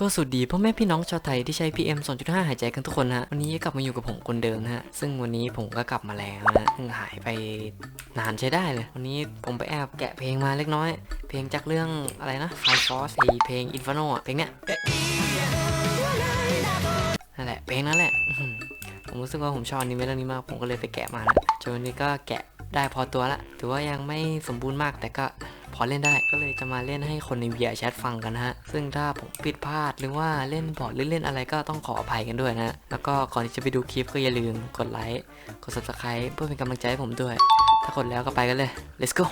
ก็สวัสดีพ่อแม่พี่น้องชาวไทยที่ใช้ PM 2.5 หายใจกันทุกคนฮะ วันนี้กลับมาอยู่กับผมคนเดิมฮะ ซึ่งวันนี้ผมก็กลับมาแล้วนะซึ่งหายไปนานใช้ได้เลย วันนี้ผมไปแอบแกะเพลงมาเล็กน้อย เพลงจากเรื่องอะไรนะ Fire Force ไอเพลง Inferno อเพลงเนี้ยนั่นแหละเพลงนั้นแหละผมรู้สึกว่าผมชอบอนิเมะเรื่องนี้มาก ผมก็เลยไปแกะมานะจนวันนี้ก็แกะได้พอตัวละ ถือว่ายังไม่สมบูรณ์มากแต่ก็ พอเล่นได้ก็เลยจะมาเล่นให้คนใน VR Chat ฟังกันนะฮะ ซึ่งถ้าผมผิดพลาดหรือว่าเล่นบอร์ดหรือเล่นอะไรก็ต้องขออภัยกันด้วยนะฮะแล้วก็ก่อนที่จะไปดูคลิปก็อย่าลืมกดไลค์กด subscribe เพื่อเป็นกำลังใจให้ผมด้วย ถ้ากดแล้วก็ไปกันเลย let's go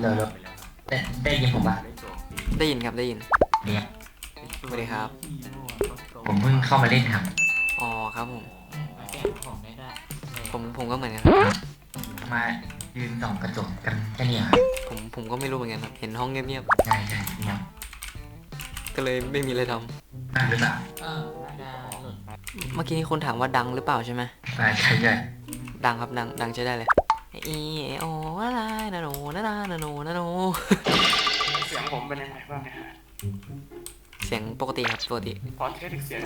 เดี๋ยวเราได้ได้ยินผมปะได้ยินครับได้ยินเนี่ยสวัสดีครับผมเพิ่งเข้ามาเล่นครับอ๋อครับผมผมผมก็เหมือนกันมา ยืนส่องกระจกกันแค่เนี้ครับผมผมก็ไม่รู้เหมือนกันครับเห็นห้องเงียบใช่ใช่เงียบๆก็เลยไม่มีอะไรทอ่านหรือเปล่าำเมื่อกี้นี้คนถามว่าดังหรือเปล่าใช่ไหมอ่าใช่ใช่ดังครับดังดังใช้ได้เลยอีโออะไรนะโนนะนะนะโนนะโนเสียงผมเป็นยังไงบ้างเนี่ยเสียงปกติครับปกติพอเทสอีกเสียง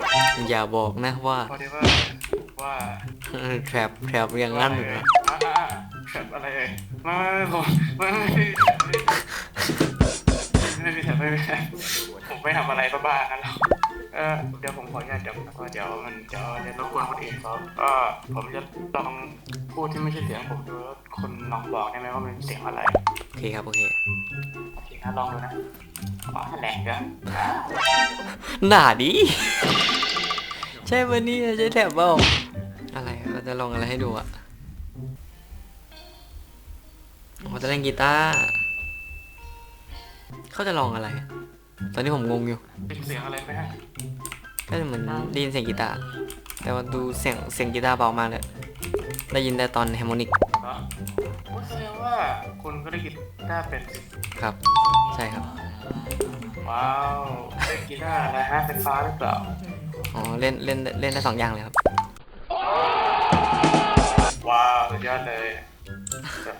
อย่าบอกนะว่าพอดีว่าว่า แทรปแทรปอย่างนั้นเหรออ่าอ่า แบบอะไรเอ่ยไม่ไม่ผมไม่ไม่ไม่ไม่ไม่ไม่ผมไม่ทำอะไรบ้าๆกันหรอกเออเดี๋ยวผมขออนุญาตเดี๋ยวก็เดี๋ยวมันเดี๋ยวเดี๋ยวรบกวนคนอื่นเขาก็ผมจะลองพูดที่ไม่ใช่เสียงผมดูแล้วคนลองบอกได้ไหมว่ามันเสียงอะไรโอเคครับโอเคโอเคนะลองดูนะอ๋อแหลกอะหนาดิใช่วันนี้ใช่แถบเปล่าอะไรเราจะลองอะไรให้ดูอะ เขาจะเล่นกีตาร์เขาจะลองอะไร ตอนนี้ผมงงอยู่เป็นเสียงอะไรไหมฮะก็เหมือนได้ยินเสียงกีตาร์แต่ว่าดูเสียงเสียงกีตาร์เบามากเลยได้ยินแต่ตอนแฮร์โมนิกเหรอโอ้แสดงว่าคุณก็ได้กีตาร์เป็นสิครับ ใช่ครับว้าวเล่นกีตาร์อะไรฮะไฟฟ้าหรือเปล่าอ๋อเล่นเล่นเล่นได้สองอย่างเลยครับ ว้าวสุดยอดเลย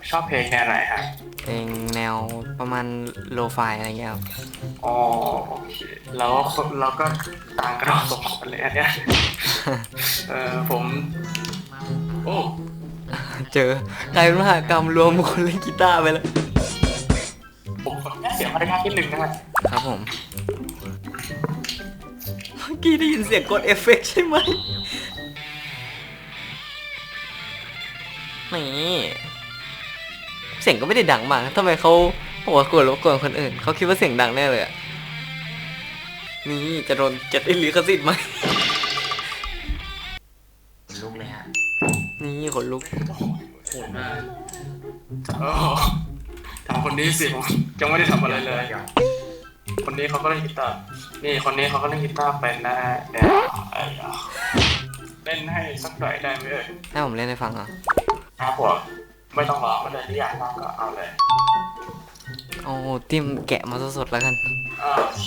ชอบเพลงแนวไหนฮะเพลงแนวประมาณโลไฟอะไรเงี้ยครับอ๋อโอเคเราก็เราก็ต่างกันเราสองคนเลยอันเนี้ยเออผม โอ้เจอกลายเป็นมหากรรมรวมคนเล่นกีตาร์ไปแล้ว ผมขอแค่เสียงพนักงานที่หนึ่งนะฮะครับผม เมื่อกี้ได้ยินเสียงกดเอฟเฟกต์ใช่ไหมนี่เสียงก็ไม่ได้ดังมากนะทำไมเขาบอกว่ากดรบกวนคนอื่นเขาคิดว่าเสียงดังแน่เลยอะนี่จะโดนจะได้ลิขสิทธิ์ไหมลุกเลยฮะนี่ขนลุกโหดมากโอ้ทำคนนี้สิผมยังไม่ได้ทำอะไรเลย คนนี้เขาก็เล่นกีตาร์นี่คนนี้เขาก็เล่นกีตาร์เป็นนะเดี๋ยวไอ้อะเล่นให้สักหน่อยได้ไหมเอ่ยให้ผมเล่นให้ฟังเหรอะครับผม ไม่ต้องรอไม่ได้ที่อยากฟังก็เอาเลยเอาติ้มแกะมาสดๆแล้วกันอ่าโอเค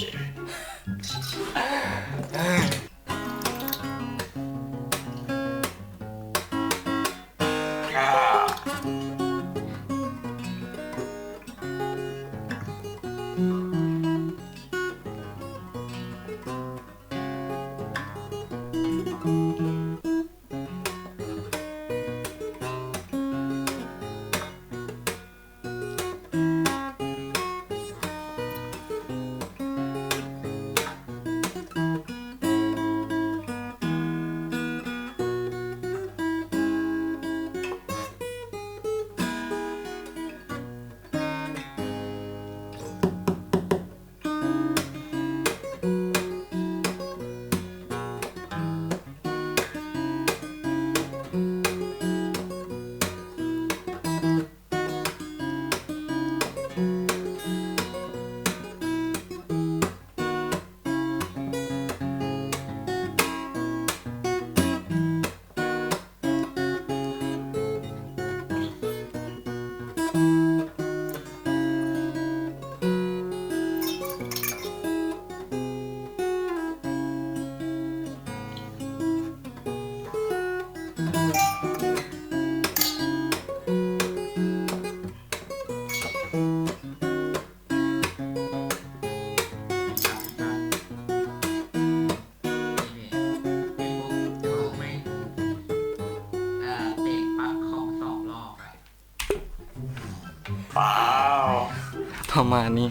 ประมาณนี้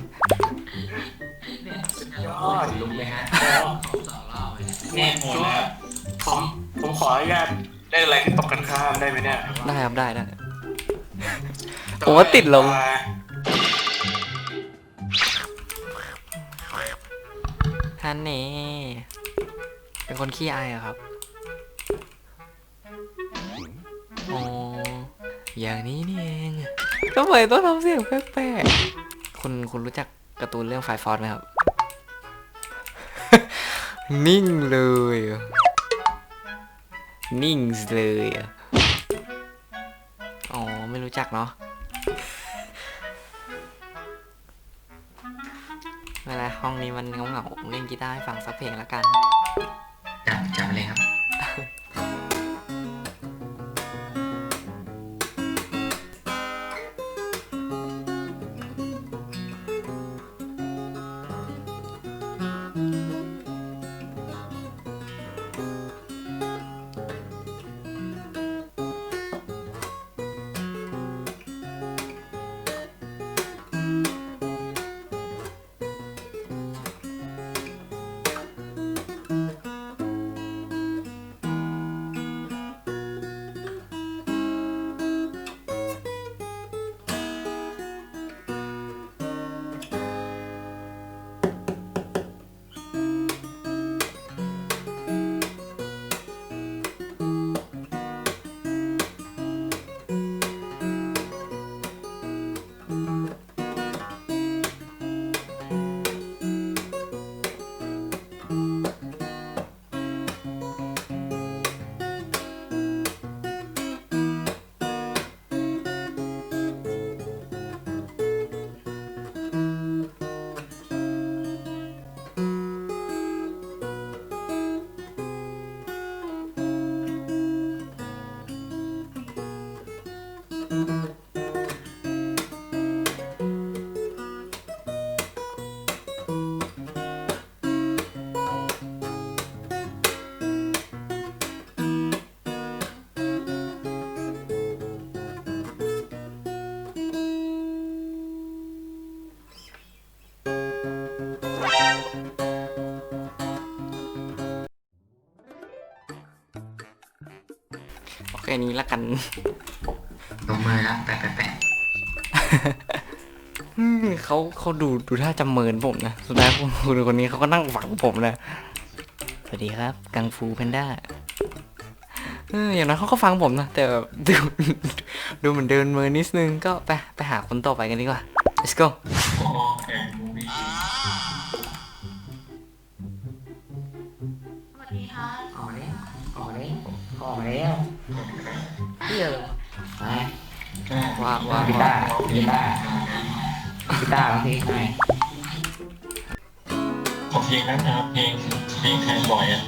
ยอดลุกเลยฮะแน่หมดแล้วผมผมขออนุญาตได้อะไรที่ตกกันข้ามได้ไหมเนี่ยได้ครับได้ได้ ผมว่าติดลมฮันเน่เป็นคนขี้อายเหรอะครับอ๋ออย่างนี้นี่เองทำไมต้องทำเสียงแปลกๆ คุณคุณรู้จักการ์ตูนเรื่องไฟฟอร์ไหมครับ นิ่งเลย นิ่งเลยอ๋อ ไม่รู้จักเนาะเวลาห้องนี้มันเหงาๆเล่นกีตาร์ให้ฟังสักเพลงละกัน คนี้ละกันลงมือแล้วแปะแปะแปะอืมเขาเขาดูดูท่าจำเมินผมนะ สุดท้ายคุณคุณคนนี้เขาก็นั่งฝังผมนะ สวัสดีครับ กังฟูแพนด้าเอออย่างนั้นเขาก็ฟังผมนะ แต่แบบดูดูเหมือนเดินเมินนิดนึงก็ไปไปหาคนต่อไปกันดีกว่า let's go สวัสดีค่ะออกแล้วออกแล้วออกแล้ว เที่ยวไปว่าว่ากีตาร์กีตาร์กีตาร์ร้องเพลงไงขอเพลงนะครับเพลงเพลงแทนบอยอะ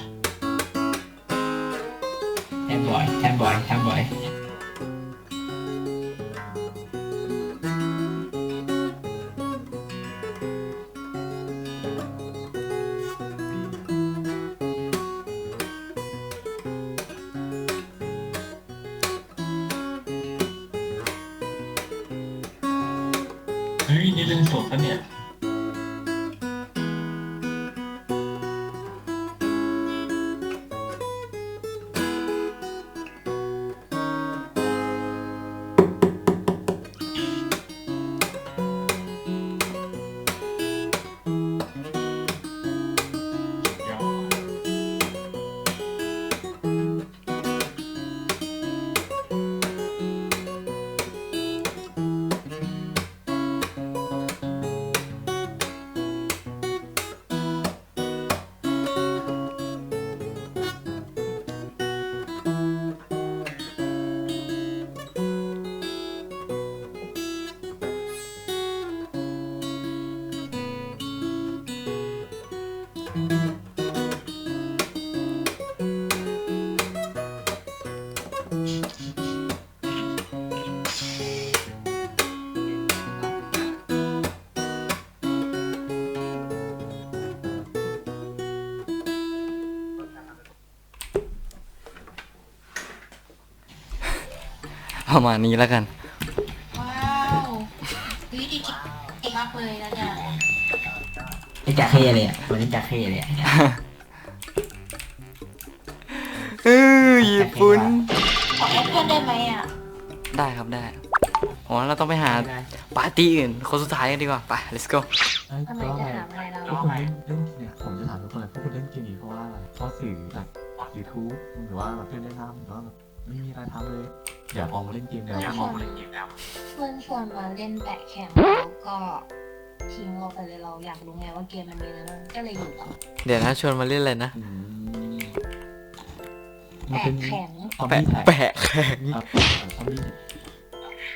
แทมบอยแทมบอยแทมบอย เฮ้ยนี่เล่นส ประมาณนี้แล้วกัน ว้าววิดีเก่งมากเลยเลยนะเนี่ยไอ้จ่าเข้เลยอะวันนี้จ่าเข้เลยอะ เออญี่ปุ่นขอแอดเพื่อนได้ไหมอะได้ครับได้ผมว่าเราต้องไปหาปาร์ตี้อื่นคนสุดท้ายกันดีกว่า ไป let's go เอ้ยทำไมก็จะแบบถามอะไรเราพวกคุณเล่นเล่นเนี่ยผมจะถามทุกคนเลยพวกคุณเล่นเกมนี้เพราะว่าอะไรเพราะสื่อแบบยูทูบหรือว่าแบบเพื่อนแนะนำหรือว่าแบบไม่มีอะไรทำเลย อยากลองมาเล่นเกมแนวนี้เพื่อนชวนมาเล่นแปะแข่งแล้วก็ทิ้งเราไปเลยเราอยากรู้ไงว่าเกมมันมีอะไรบ้างก็เลยอยู่ต่อเดี๋ยวนะชวนมาเล่นอะไรนะอืมมันแปะเป็นแข่งซอมแปะบี้แท็กแปะแข็งครับซอมบี้แท็ก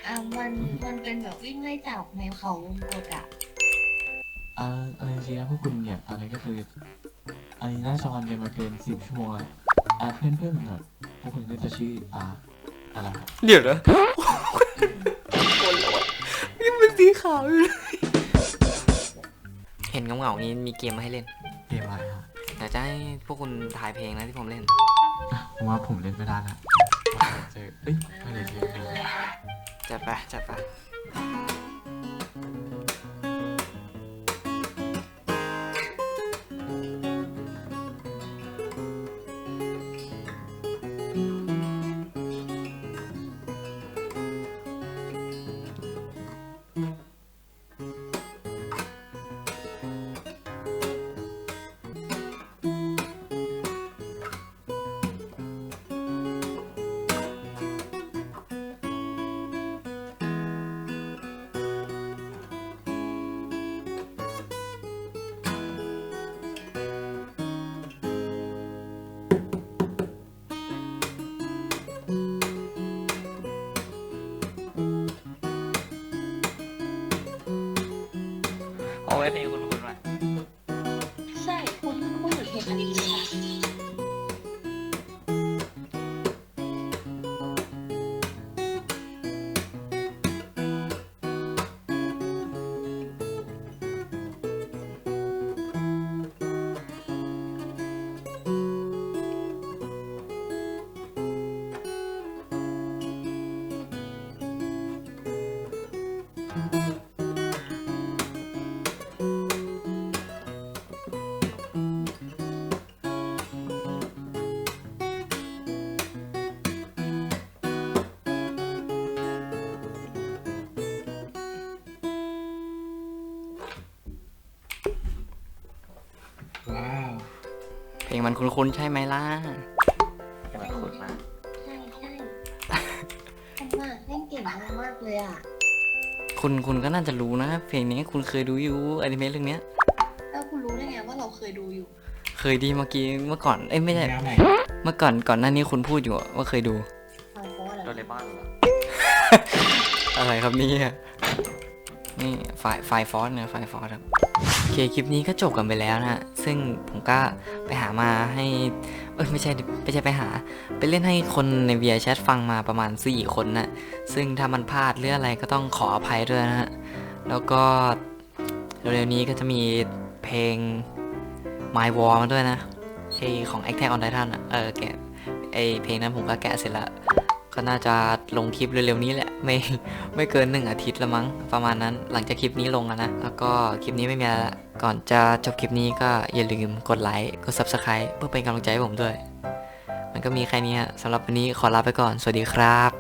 อะมันมันเป็นแบบวิ่งไล่จับในเขาวงกดอะอ่าอะไรจริงๆนะพวกคุณเนี่ยอะไรก็คืออันนี้น่าจะวันเรียนมาเกินสิบชั่วโมงแล้วอ่าเพื่อนเพื่อนๆแบบพวกคุณก็จะชื่ออ่า อะไรครับเดี๋ยวนะนี่มันสีขาวอยู่เลยเห็นเงาๆนี้มีเกมมาให้เล่นเกมอะไรฮะเดี๋ยวจะให้พวกคุณถ่ายเพลงนะที่ผมเล่นอะผมว่าผมเล่นไม่ได้ละว่าผมเจอเอ้ยไม่ได้เล่นเป็นจัดไปจัดไป เพลงมันคุ้นๆใช่ไหมล่ะจะมาขุดมาใช่ใช่ผมอะเล่นเก่งมากเลยอะคุณคุณก็น่าจะรู้นะ เพลงนี้คุณเคยดูอยู่อนิเมะเรื่องเนี้ย แล้วคุณรู้ได้ไงว่าเราเคยดูอยู่เคยดีเมื่อกี้เมื่อก่อนเอ้ยไม่ใช่เมื่อก่อนก่อนหน้านี้คุณพูดอยู่อะว่าเคยดู ฟังเพราะอะไรโดเรมอนเหรออะไรครับเนี่ยนี่ไฟล์ไฟล์ฟอสเนี่ยไฟล์ฟอสครับโอเคคลิปนี้ก็จบกันไปแล้วนะฮะซึ่งผมก็ ไปหามาให้ เอ้ยไม่ใช่ไม่ใช่ไปหา ไปเล่นให้คนในเวียแชทฟังมาประมาณ 4 คนนะซึ่งถ้ามันพลาดหรืออะไรก็ต้องขออภัยด้วยนะฮะ แล้วก็เร็วๆนี้ก็จะมีเพลง My War มาด้วยนะไอของ Attack on Titan อะเออแกไอเพลงนั้นผมก็แกะเสร็จแล้ว ก็น่าจะลงคลิปเร็วๆนี้แหละไม่ไม่เกินหนึ่งอาทิตย์ละมั้งประมาณนั้นหลังจากคลิปนี้ลงนะ แล้วก็คลิปนี้ไม่มีอะไรละก่อนจะจบคลิปนี้ก็อย่าลืมกดไลค์กด Subscribe เพื่อเป็นกำลังใจให้ผมด้วย มันก็มีแค่นี้สำหรับวันนี้ขอลาไปก่อน สวัสดีครับ